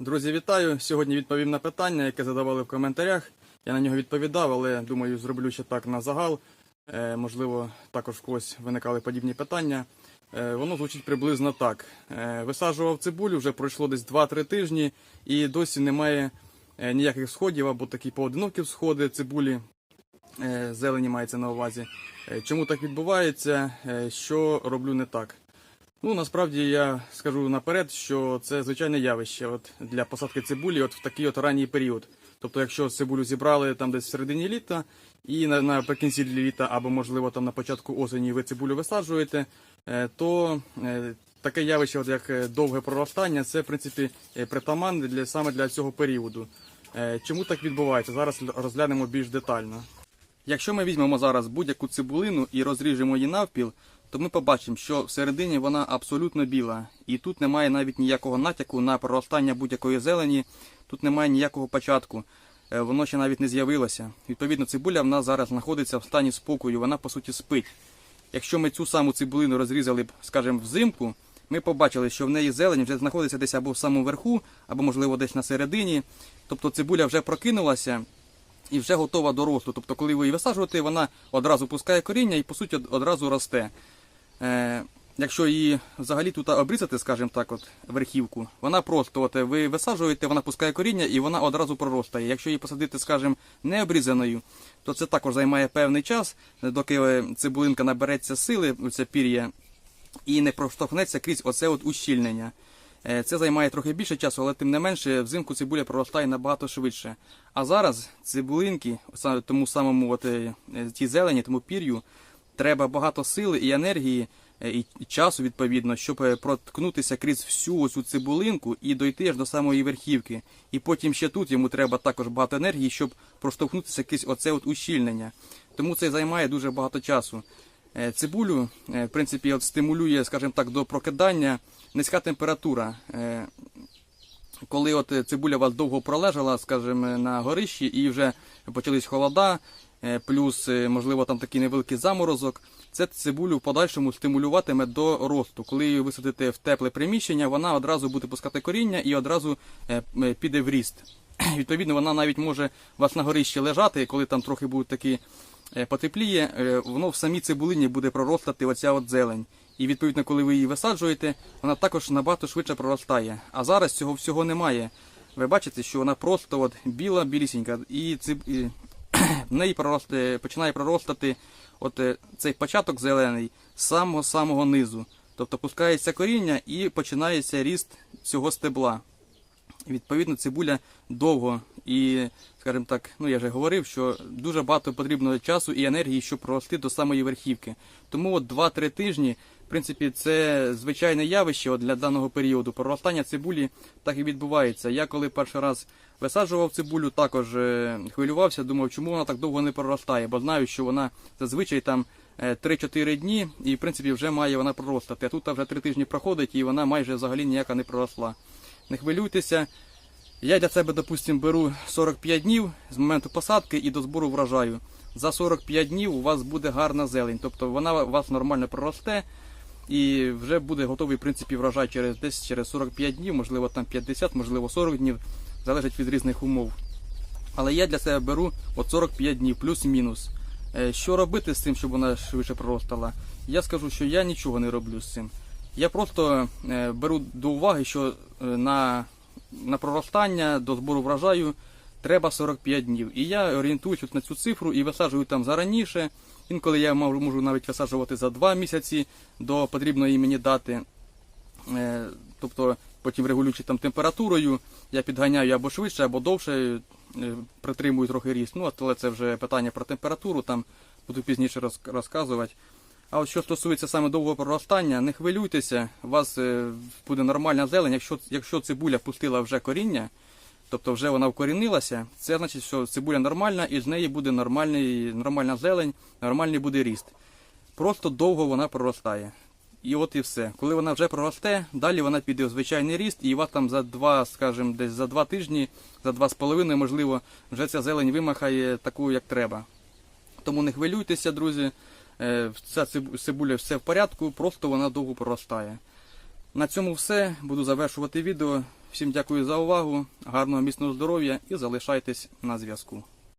Друзі, вітаю! Сьогодні відповім на питання, яке задавали в коментарях. Я на нього відповідав, але думаю, зроблю ще так на загал. Е, можливо, також в когось виникали подібні питання. Е, воно звучить приблизно так: е, висаджував цибулю, вже пройшло десь 2-3 тижні, і досі немає е, ніяких сходів або такі поодинокі сходи цибулі. Е, зелені мається на увазі. Е, чому так відбувається? Е, що роблю не так? Ну, насправді я скажу наперед, що це звичайне явище от, для посадки цибулі от в такий от ранній період. Тобто, якщо цибулю зібрали там десь в середині літа і наприкінці літа, або можливо там на початку осені ви цибулю висаджуєте, е, то е, таке явище, от як е, довге проростання, це в принципі притаманне для саме для цього періоду. Чому так відбувається? Зараз розглянемо більш детально. Якщо ми візьмемо зараз будь-яку цибулину і розріжемо її навпіл, то ми побачимо, що всередині вона абсолютно біла, і тут немає навіть ніякого натяку на проростання будь-якої зелені, тут немає ніякого початку, Е, воно ще навіть не з'явилося. Відповідно, цибуля в нас зараз знаходиться в стані спокою, вона по суті спить. Якщо ми цю саму цибулину розрізали б, скажімо, взимку, ми побачили, що в неї зелень вже знаходиться десь або в самому верху, або, можливо, десь на середині. Тобто цибуля вже прокинулася і вже готова до росту. Тобто, коли ви її висаджуєте, вона одразу пускає коріння і по суті одразу росте. Е, якщо її взагалі тут обрізати, скажімо так, от верхівку, вона просто от ви висаджуєте, вона пускає коріння і вона одразу проростає. Якщо її посадити, скажімо, не обрізаною, то це також займає певний час, доки е, цибулинка набереться сили, це пір'я, і не проштовхнеться крізь оце от ущільнення. Е, Це займає трохи більше часу, але тим не менше взимку цибуля проростає набагато швидше. А зараз цибулинки, тому самому от, тій зелені, тому пір'ю, треба багато сили і енергії, е, і часу відповідно, щоб е, проткнутися крізь всю цю цибулинку і дойти аж до самої верхівки. І потім ще тут йому треба також багато енергії, щоб проштовхнутися крізь оце от ущільнення. Тому це займає дуже багато часу. Е, Цибулю, в принципі, от стимулює, скажімо так, до прокидання низька температура. Коли от цибуля вас довго пролежала, скажімо, на горищі, і вже почались холода, плюс, е, можливо, там такий невеликий заморозок, це цибулю в подальшому стимулюватиме до росту. Коли її висадите в тепле приміщення, вона одразу буде пускати коріння і одразу е, піде в ріст. Відповідно, вона навіть може у вас на горищі лежати, коли там трохи будуть такі е, потепліє, е, воно в самій цибулині буде проростати оця от зелень. І відповідно, коли ви її висаджуєте, вона також набагато швидше проростає. А зараз цього всього немає. Ви бачите, що вона просто от біла, білісінька, і, циб... в неї проросте, починає проростати от е, цей початок зелений з самого-самого низу. Тобто пускається коріння і починається ріст цього стебла. Відповідно, цибуля довго і, скажімо так, ну я вже говорив, що дуже багато потрібно часу і енергії, щоб прорости до самої верхівки. Тому от 2-3 тижні, принципі, це звичайне явище от для даного періоду. Проростання цибулі так і відбувається. Я коли перший раз висаджував цибулю, також е, хвилювався, думав, чому вона так довго не проростає, бо знаю, що вона зазвичай там е, 3-4 дні, і в принципі вже має вона проростати. А тут вже 3 тижні проходить і вона майже взагалі ніяка не проросла. Не хвилюйтеся. Я для себе, допустим, беру 45 днів з моменту посадки і до збору врожаю. За 45 днів у вас буде гарна зелень, тобто вона у вас нормально проросте і вже буде готовий в принципі врожай через десь через 45 днів, можливо там 50, можливо 40 днів, залежить від різних умов. Але я для себе беру от 45 днів, плюс-мінус. Е, Що робити з цим, щоб вона швидше проростала? Я скажу, що я нічого не роблю з цим. Я просто е, беру до уваги, що е, на, на проростання до збору врожаю треба 45 днів. І я орієнтуюсь от на цю цифру і висаджую там зараніше. Інколи я можу навіть висаджувати за 2 місяці до потрібної мені дати. Е, Тобто потім регулюючи там температурою, я підганяю або швидше, або довше, е, притримую трохи ріст. Ну, але це вже питання про температуру, там буду пізніше розказувати. А от що стосується саме довгого проростання, не хвилюйтеся, у вас е, буде нормальна зелень. Якщо, якщо цибуля пустила вже коріння, тобто вже вона вкорінилася, це значить, що цибуля нормальна і з неї буде нормальний, нормальна зелень, нормальний буде ріст. Просто довго вона проростає. І от і все. Коли вона вже проросте, далі вона піде в звичайний ріст, і у вас там за два, скажімо, десь за два тижні, за два з половиною, можливо, вже ця зелень вимахає таку, як треба. Тому не хвилюйтеся, друзі. Е, Ця цибуля все в порядку, просто вона довго проростає. На цьому все. Буду завершувати відео. Всім дякую за увагу, гарного міцного здоров'я і залишайтесь на зв'язку.